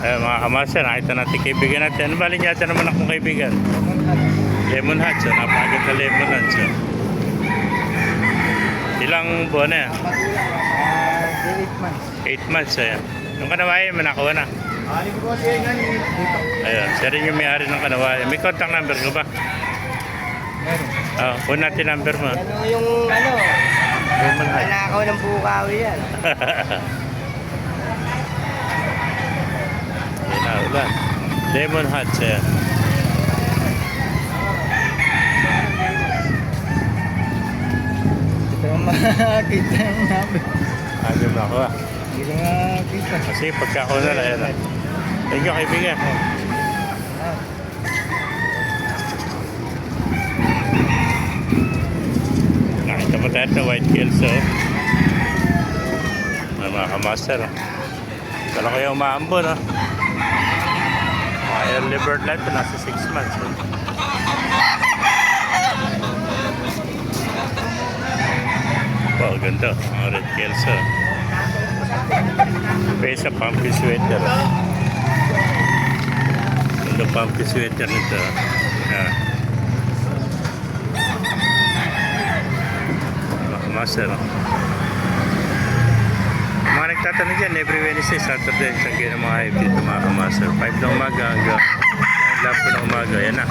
Eh, mga kamaster, nakita natin kaibigan natin. Ano ba yata naman akong kaibigan? Lemon Hut, so napakaganda lemon hut. So. Ilang buwan na yan? Ah, 8 months. 8 months, ayan. Yung kanawayan, manakuha na. Ayun, siya rin yung may-ari ng kanawayan. May contact number ko ba? Meron. Ah, kuha natin number mo. Ano yung ano? Lemon Hut. Nanakaw ng bukawi yan. Ulan. Lemon Hut, ayan. Ito yung makakita yung namin. Ano ba ako ah? Hindi ko makakita. Kasi pagkakauna na, ayan ah. Thank you, kaibigan. Ah, Nakita mo tayo ng white kills, oh. Mga kamaster. Kala ko yung umaambon, oh. Early bird life, nasa 6 months, oh. Wow, ganda. Mga red kills, oh. Pwede sa pumpkin sweater. Ganda pumpkin sweater nito. Ah. Master. no? Nagtatanong dyan, every Wednesday, Saturday, sa ng mga hype dito mga kamaster. 5 ng umaga hanggang 9 ng umaga. Yan na.